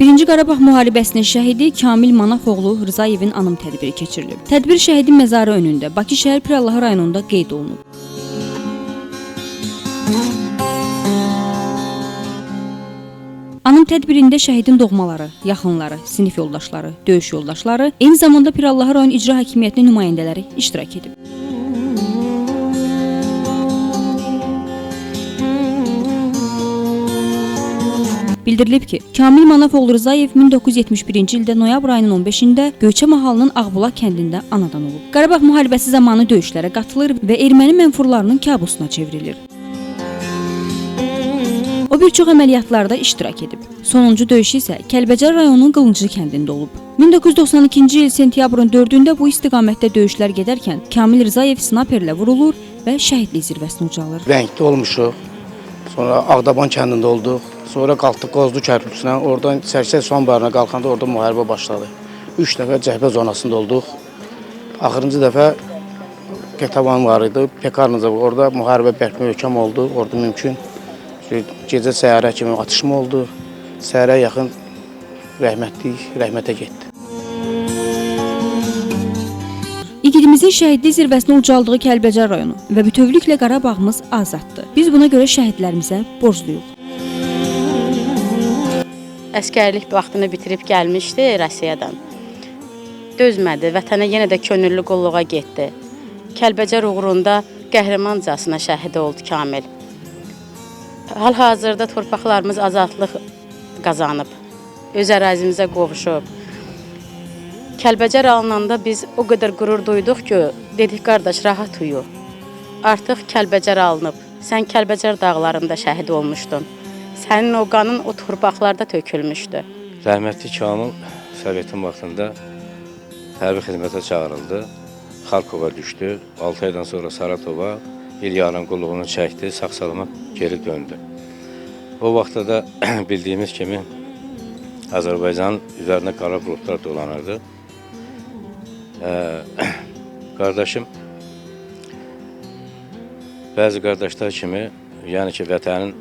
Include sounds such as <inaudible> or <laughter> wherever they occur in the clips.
Birinci Qarabağ müharibəsinin şəhidi Kamil Manafoğlu Rızayevin anım tədbiri keçirilib. Tədbir şəhidin məzarı önündə Bakı şəhər Pirallahı rayonunda qeyd olunub. Anım tədbirində şəhidin doğmaları, yaxınları, sinif yoldaşları, döyüş yoldaşları, eyni zamanda Pirallahı rayon icra hakimiyyətinin nümayəndələri iştirak edib. Bildirilib ki, Kamil Manafoğlu Rzayev 1971-ci ildə noyabr ayının 15-də Göyçə mahalının Ağbulaq kəndində anadan olub. Qarabağ müharibəsi zamanı döyüşlərə qatılır və erməni mənfurlarının kabusuna çevrilir. O bir çox əməliyyatlarda iştirak edib. Sonuncu döyüşü isə Kəlbəcər rayonunun Qılınclı kəndində olub. 1992-ci il sentyabrın 4-də bu istiqamətdə döyüşlər gedərkən Kamil Rzayev snaperlə vurulur və şəhidlik zirvəsinə ucalır. Rəngdə olmuşuq. Sonra Ağdaban kəndində olduq. Sonra qalxdıq Qozlu körpüsünə. Oradan Sərsəy son barına qalxanda orada müharibə başladı. 3 dəfə cəhbə zonasında olduq. Axırıncı dəfə Ketavan var idi. Pekarnıza orada müharibə bərk möhkəm oldu. Orada mümkün gecə səhərə kimi atışma oldu. Səhərə yaxın rəhmətlik rəhmətə getdi. İgidimizin şəhidlik zirvəsinə ucaldığı Kəlbəcər rayonu və bütövlüklə Qarabağımız azaddır. Biz buna görə şəhidlərimizə borcluyuq. Əskərlik vaxtını bitirib gəlmişdi Rusiyadan. Dözmədi, vətənə yenə də könüllü qulluğa getdi. Kəlbəcər uğrunda qəhrəmancasına şəhid oldu Kamil. Hal-hazırda torpaqlarımız azadlıq qazanıb. Öz ərazimizə qovuşub. Kəlbəcər alınanda biz o qədər qürur duyduq ki, dedik qardaş rahat uyu. Artıq Kəlbəcər alınıb. Sən Kəlbəcər dağlarında şəhid olmuşdun. Sənin o qanın o torpaqlarda tökülmüşdü. Rəhmətli Kamil Sovetin vaxtında hərbi xidmətə çağırıldı. Xarkova düşdü. 6 aydan sonra Saratova il yarım qulluğunu çəkdi, sağ-salamat geri döndü. O vaxtda da <clears throat> bildiyimiz kimi Azərbaycanın üzərinə qara buludlar dolanırdı. Ee, qardaşım bəzi qardaşlar kimi, yəni ki, vətənin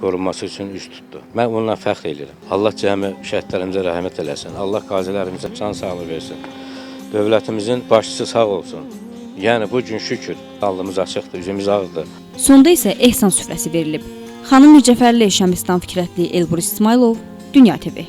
qorunması üçün üst tutdu. Mən onunla fəxr edirəm. Allah cəmi şəhidlərimizə rəhmət eləsin. Allah qazilərimizə can sağlığı versin. Dövlətimizin başçısı sağ olsun. Yəni bu gün şükür alnımız açıqdır, üzümüz ağırdır. Sonda isə ehsan süfrəsi verilib. Xanım Mircəfərli, Şəmistan Fikrətli, Elbrus İsmailov, Dünya TV.